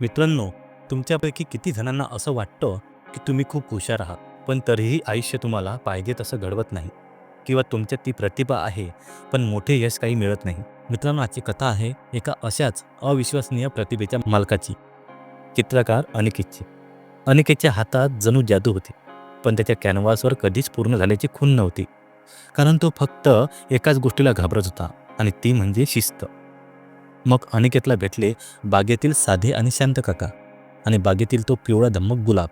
मित्रांनो तुमच्यापैकी किती जणांना असं वाटतं की तुम्ही खूप हुशार आहात पण तरीही आयुष्य तुम्हाला पाहिजे तसं घडवत नाही. किंवा तुमच्यात ती प्रतिभा आहे पण मोठे यश काही मिळत नाही. मित्रांनो आजची कथा आहे एका अशाच अविश्वसनीय प्रतिभेच्या मालकाची. चित्रकार अनिकेतची. अनिकेतच्या हातात जणू जादू होती पण त्याच्या कॅनव्हासवर कधीच पूर्ण झाल्याची खून नव्हती. कारण तो फक्त एकाच गोष्टीला घाबरत होता आणि ती म्हणजे शिस्त. मग अनिकेतला भेटले बागेतील साधे आणि शांत काका आणि बागेतील तो पिवळा धम्मक गुलाब.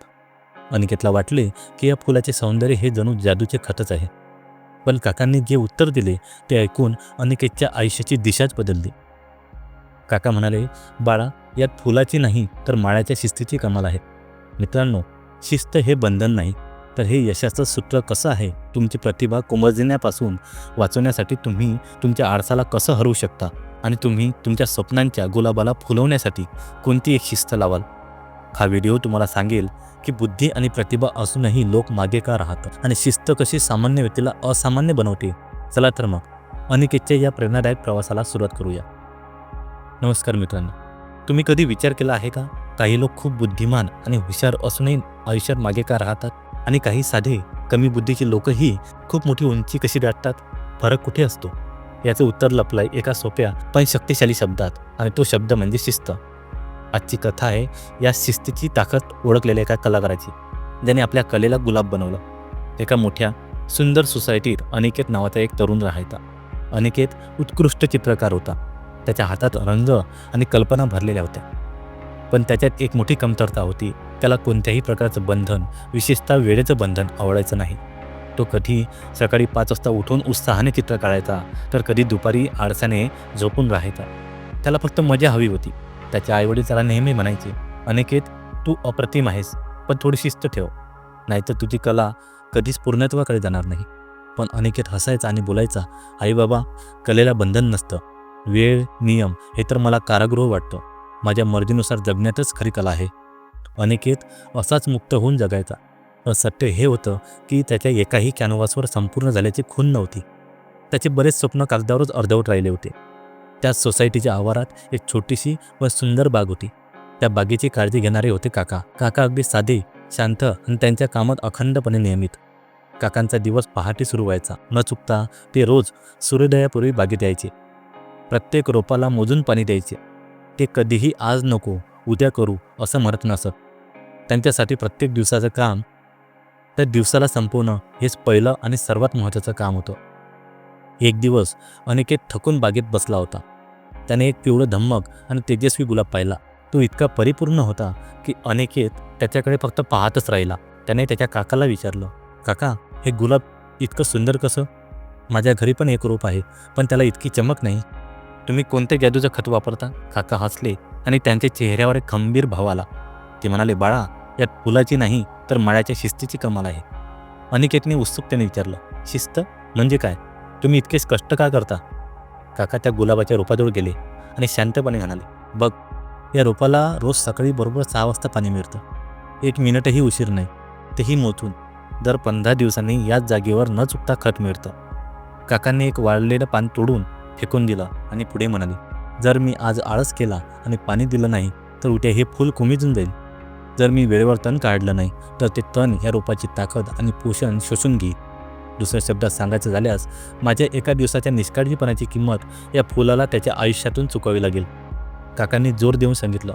अनिकेतला वाटले की या फुलाचे सौंदर्य हे जणू जादूचे खतच आहे. पण काकांनी जे उत्तर दिले ते ऐकून अनिकेतच्या आयुष्याची दिशाच बदलली. काका म्हणाले बाळा यात फुलाची नाही तर माळ्याच्या शिस्तीची कमाल आहे. मित्रांनो शिस्त हे बंधन नाही तर हे यशाचं सूत्र कसं आहे? तुमची प्रतिभा कोमजण्यापासून वाचवण्यासाठी तुम्ही तुमच्या आरसाला कसं हरवू शकता? आणि तुम्ही तुमच्या स्वप्नांच्या गुलाबाला फुलवण्यासाठी कोणती एक शिस्त लावाल? हा व्हिडिओ तुम्हाला सांगेल की बुद्धी आणि प्रतिभा असूनही लोक मागे का राहतात? आणि शिस्त कशी सामान्य व्यक्तीला असामान्य बनवते? चला तर मग अनिकेतच्या या प्रेरणादायक प्रवासाला सुरुवात करूया. नमस्कार मित्रांनो. तुम्ही कधी विचार केला आहे का? काही लोक खूप बुद्धिमान आणि हुशार असूनही आयुष्यात मागे का राहतात? आणि काही साधे कमी बुद्धीचे लोकही खूप मोठी उंची कशी गाठतात? फरक कुठे असतो? याचं उत्तर लपलंय एका सोप्या पण शक्तिशाली शब्दात. आणि तो शब्द म्हणजे शिस्त. आजची कथा आहे या शिस्तीची ताकद ओळखलेल्या एका कलाकाराची ज्याने आपल्या कलेला गुलाब बनवलं. एका मोठ्या सुंदर सोसायटीत अनिकेत नावाचा एक तरुण राहायचा. अनिकेत उत्कृष्ट चित्रकार होता. त्याच्या हातात रंग आणि कल्पना भरलेल्या होत्या. पण त्याच्यात एक मोठी कमतरता होती. त्याला कोणत्याही प्रकारचं बंधन विशेषतः वेळेचं बंधन आवडायचं नाही. तो कधी सकाळी पाच वाजता उठून उत्साहाने चित्र काढायचा तर कधी दुपारी आळसाने झोपून राहायचा. त्याला फक्त मजा हवी होती. त्याचे आईवडील त्याला नेहमी म्हणायचे अनिकेत तू अप्रतिम आहेस पण थोडी शिस्त ठेव. नाहीतर तुझी कला कधीच पूर्णत्वाकडे जाणार नाही. पण अनिकेत हसायचा आणि बोलायचा आई बाबा कलेला बंधन नसतं. वेळ नियम हे तर मला कारागृह वाटतं. माझ्या मर्जीनुसार जगण्यातच खरी कला आहे. अनिकेत असाच मुक्त होऊन जगायचा. सत्य हे होतं की त्याच्या एकाही कॅनव्हासवर संपूर्ण झाल्याची खून नव्हती. त्याचे बरेच स्वप्न कागदावरच अर्धवट राहिले होते. त्या सोसायटीच्या आवारात एक छोटीशी व सुंदर बाग होती. त्या बागेची काळजी घेणारे होते काका. काका अगदी साधे शांत आणि त्यांच्या कामात अखंडपणे नियमित. काकांचा दिवस पहाटे सुरू व्हायचा. न चुकता ते रोज सूर्योदयापूर्वी बागेत यायचे. प्रत्येक रोपाला मोजून पाणी द्यायचे. ते कधीही आज नको उद्या करू असं म्हणत नसत. त्यांच्यासाठी प्रत्येक दिवसाचं काम त्या दिवसाला संपवणं हेच पहिलं आणि सर्वात महत्त्वाचं काम होतं. एक दिवस अनिकेत थकून बागेत बसला होता. त्याने एक पिवळं धम्मक आणि तेजस्वी गुलाब पाहिला. तो इतका परिपूर्ण होता की अनिकेत त्याच्याकडे फक्त पाहतच राहिला. त्याने त्याच्या काकाला विचारलं काका हे गुलाब इतकं सुंदर कसं? माझ्या घरी पण एक रोप आहे पण त्याला इतकी चमक नाही. तुम्ही कोणत्या जादूचं खत वापरता? काका हसले आणि त्यांच्या चेहऱ्यावर एक खंबीर भाव आला. ते म्हणाले बाळा यात फुलाची नाही तर माळ्याच्या शिस्तीची कमाल आहे. अनिकेतने उत्सुकतेने विचारलं शिस्त? म्हणजे काय? तुम्ही इतकेच कष्ट का करता? काका त्या गुलाबाच्या रोपाजवळ गेले आणि शांतपणे म्हणाले बघ या रोपाला रोज सकाळी बरोबर सहा वाजता पाणी मिळतं. एक मिनिटही उशीर नाही. तेही मोजून दर पंधरा दिवसांनी याच जागेवर न चुकता खत मिळतं. काकांनी एक वाळलेलं पान तोडून फेकून दिलं आणि पुढे म्हणाले जर मी आज आळस केला आणि पाणी दिलं नाही तर उद्या हे फूल कुमिजून जाईल. जर मी वेळेवर तण काढलं नाही तर ते तण या रोपाची ताकद आणि पोषण शोषून घेईल दुसऱ्या शब्दात सांगायचं झाल्यास माझ्या एका दिवसाच्या निष्काळजीपणाची किंमत या फुलाला त्याच्या आयुष्यातून चुकावी लागेल. काकांनी जोर देऊन सांगितलं.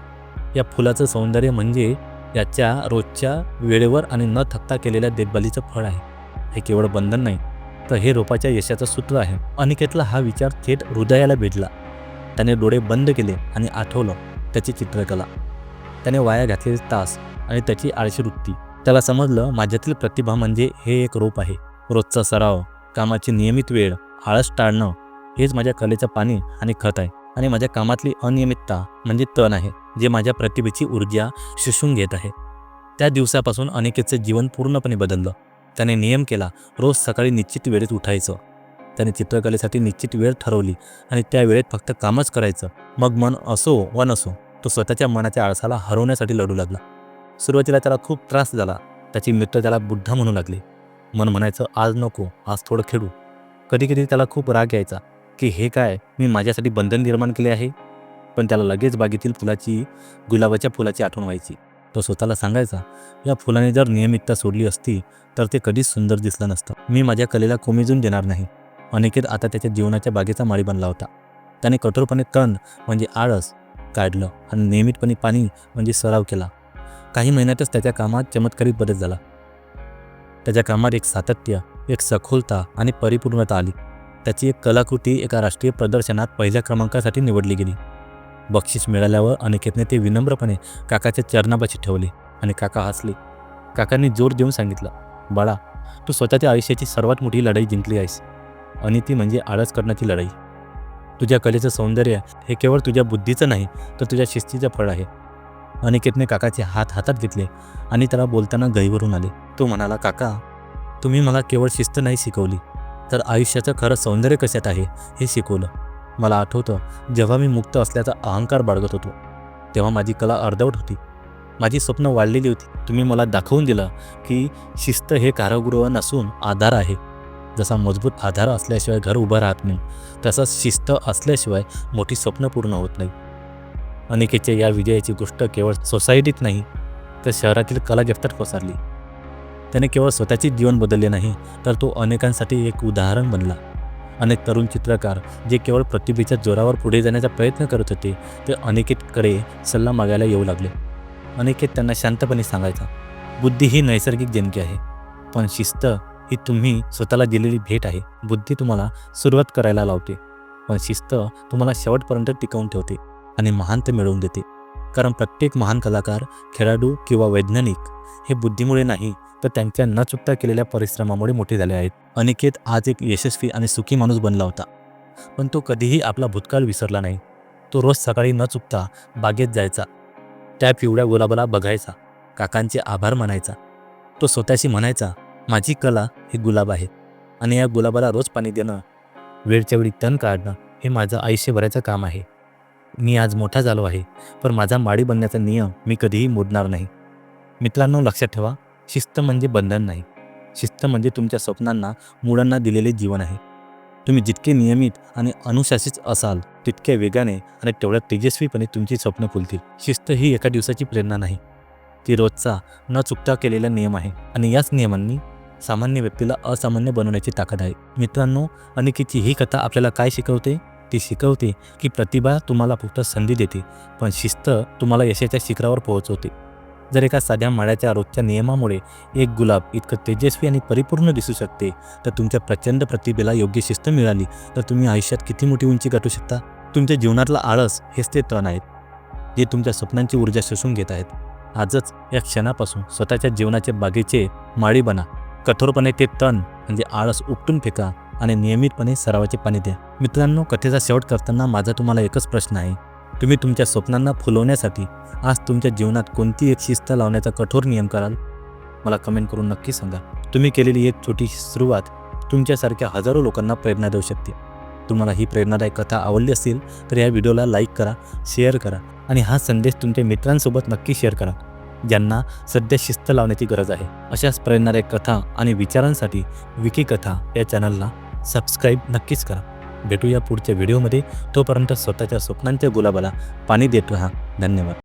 या फुलाचं सौंदर्य म्हणजे याच्या रोजच्या वेळेवर आणि न थकता केलेल्या देखभालीचं फळ आहे. हे केवळ बंधन नाही तर हे रोपाच्या यशाचं सूत्र आहे. अनिकेतला हा विचार थेट हृदयाला भेटला. त्याने डोळे बंद केले आणि आठवलं त्याची चित्रकला. त्याने वाया घातलेले तास आणि त्याची आळशी वृत्ती. त्याला समजलं माझ्यातील प्रतिभा म्हणजे हे एक रोप आहे. रोजचा सराव कामाची नियमित वेळ आळस टाळणं हेच माझ्या कलेचं पाणी आणि खत आहे. आणि माझ्या कामातली अनियमितता म्हणजे तण आहे जे माझ्या प्रतिभेची ऊर्जा शोषून घेत आहे. त्या दिवसापासून अनिकेतचं जीवन पूर्णपणे बदललं. त्याने नियम केला रोज सकाळी निश्चित वेळेत उठायचं. त्याने चित्रकलेसाठी निश्चित वेळ ठरवली आणि त्या वेळेत फक्त कामच करायचं. मग मन असो वा नसो तो स्वतःच्या मनाच्या आळसाला हरवण्यासाठी लढू लागला. सुरुवातीला त्याला खूप त्रास झाला. त्याची मित्र त्याला बुद्धा म्हणू लागले. मन म्हणायचं आज नको आज थोडं खेळू. कधी कधी त्याला खूप राग यायचा की हे काय? मी माझ्यासाठी बंधन निर्माण केले आहे? पण त्याला लगेच बागेतील फुलाची गुलाबाच्या फुलाची आठवण व्हायची. तो स्वतःला सांगायचा या फुलाने जर नियमितता सोडली असती तर ते कधीच सुंदर दिसलं नसतं. मी माझ्या कलेला कोमेजून देणार नाही. अनिकेत आता त्याच्या जीवनाच्या बागेचा माळी बनला होता. त्याने कठोरपणे तण म्हणजे आळस काढलं आणि नियमितपणे पाणी म्हणजे सराव केला. काही महिन्यातच त्याच्या कामात चमत्कारित बदल झाला. त्याच्या कामात एक सातत्य एक सखोलता आणि परिपूर्णता आली. त्याची एक कलाकृती एका राष्ट्रीय प्रदर्शनात पहिल्या क्रमांकासाठी निवडली गेली. बक्षीस मिळाल्यावर अनिकेतने ते विनम्रपणे काकाच्या चरणापाशी ठेवले आणि काका हसले. काकांनी जोर देऊन सांगितलं बाळा तू स्वतःच्या आयुष्याची सर्वात मोठी लढाई जिंकली आहेस. आणि ती म्हणजे आळस करण्याची लढाई. तुझ्या कलेचं सौंदर्य हे केवळ तुझ्या बुद्धीचं नाही तर तुझ्या शिस्तीचं फळ आहे. अनिकेतने काकाचे हात हातात घेतले आणि त्याला बोलताना गहीवरून आले. तो म्हणाला काका तुम्ही मला केवळ शिस्त नाही शिकवली तर आयुष्याचं खरं सौंदर्य कशात आहे हे शिकवलं. मला आठवतं जेव्हा मी मुक्त असल्याचा अहंकार बाळगत होतो तेव्हा माझी कला अर्धवट होती. माझी स्वप्न वाढलेली होती. तुम्ही मला दाखवून दिलं की शिस्त हे कारागृह नसून आधार आहे. जसा मजबूत आधार असल्याशिवाय घर उभं राहत नाही तसंच शिस्त असल्याशिवाय मोठी स्वप्न पूर्ण होत नाही. अनिकेतच्या या विजयाची गोष्ट केवळ सोसायटीत नाही तर शहरातील कला जगतात पसरली. त्याने केवळ स्वतःचे जीवन बदलले नाही तर तो अनेकांसाठी एक उदाहरण बनला. अनेक तरुण चित्रकार जे केवळ प्रतिभेच्या जोरावर पुढे जाण्याचा प्रयत्न करत होते ते अनिकेतकडे सल्ला मागायला येऊ लागले. अनिकेत त्यांना शांतपणे सांगायचा बुद्धी ही नैसर्गिक देणगी आहे पण शिस्त ही तुम्ही स्वतःला दिलेली भेट आहे बुद्धी तुम्हाला सुरुवात करायला लावते. पण शिस्त तुम्हाला शेवटपर्यंत टिकवून ठेवते आणि महानता मिळवून देते. कारण प्रत्येक महान कलाकार खेळाडू किंवा वैज्ञानिक हे बुद्धीमुळे नाही तर त्यांच्या न चुकता केलेल्या परिश्रमामुळे मोठे झाले आहेत. अनिकेत आज एक यशस्वी आणि सुखी माणूस बनला होता. पण तो कधीही आपला भूतकाळ विसरला नाही. तो रोज सकाळी न चुकता बागेत जायचा. त्या पिवळ्या गुलाबाला बघायचा. काकांचे आभार मानायचा. तो स्वतःशी म्हणायचा माझी कला हे गुलाब आहे आणि या गुलाबाला रोज पाणी देणं वेळच्या वेळी तण काढणं हे माझं आयुष्यभराचं काम आहे. मी आज मोठा झालो आहे पण माझा माळी बनण्याचा नियम मी कधीही मोडणार नाही. मित्रांनो लक्षात ठेवा शिस्त म्हणजे बंधन नाही. शिस्त म्हणजे तुमच्या स्वप्नांना मुलांना दिलेले जीवन आहे. तुम्ही जितके नियमित आणि अनुशासित असाल तितक्या वेगाने आणि तेवढ्या तेजस्वीपणे तुमची स्वप्न फुलतील. शिस्त ही एका दिवसाची प्रेरणा नाही. ती रोजचा न चुकता केलेला नियम आहे. आणि याच नियमांनी सामान्य व्यक्तीला असामान्य बनवण्याची ताकद आहे. मित्रांनो अनिकेतची ही कथा आपल्याला काय शिकवते? ती शिकवते की प्रतिभा तुम्हाला फक्त संधी देते पण शिस्त तुम्हाला यशाच्या शिखरावर पोहोचवते. जर एका साध्या माळ्याच्या रोजच्या नियमामुळे एक गुलाब इतकं तेजस्वी आणि परिपूर्ण दिसू शकते तर तुमच्या प्रचंड प्रतिभेला योग्य शिस्त मिळाली तर तुम्ही आयुष्यात किती मोठी उंची गाठू शकता? तुमच्या जीवनातला आळस हेच ते तण आहेत जे तुमच्या स्वप्नांची ऊर्जा शोषून घेत आहेत. आजच या क्षणापासून स्वतःच्या जीवनाचे बागेचे माळी बना. कठोरपणे ते तण म्हणजे आळस उपटून फेका आणि नियमितपणे सरावाचे पाणी द्या. मित्रांनो कथेचा शेवट करताना माझा तुम्हाला एकच प्रश्न आहे. तुम्ही तुमच्या स्वप्नांना फुलवण्यासाठी आज तुमच्या जीवनात कोणती एक शिस्त लावण्याचा कठोर नियम कराल? मला कमेंट करून नक्की सांगा. तुम्ही केलेली एक छोटी सुरुवात तुमच्यासारख्या हजारो लोकांना प्रेरणा देऊ शकते. तुम्हाला ही प्रेरणादायक कथा आवडली असेल तर या व्हिडिओला लाईक करा शेअर करा आणि हा संदेश तुमच्या मित्रांसोबत नक्की शेअर करा. ज्यांना सध्या शिस्त लावण्याची गरज आहे. अशाच प्रेरणाऱ्या कथा आणि विचारांसाठी विकी कथा या चॅनलला सबस्क्राईब नक्कीच करा. भेटूया पुढच्या व्हिडिओमध्ये. तोपर्यंत स्वतःच्या स्वप्नांच्या गुलाबाला पाणी देत राहा. धन्यवाद.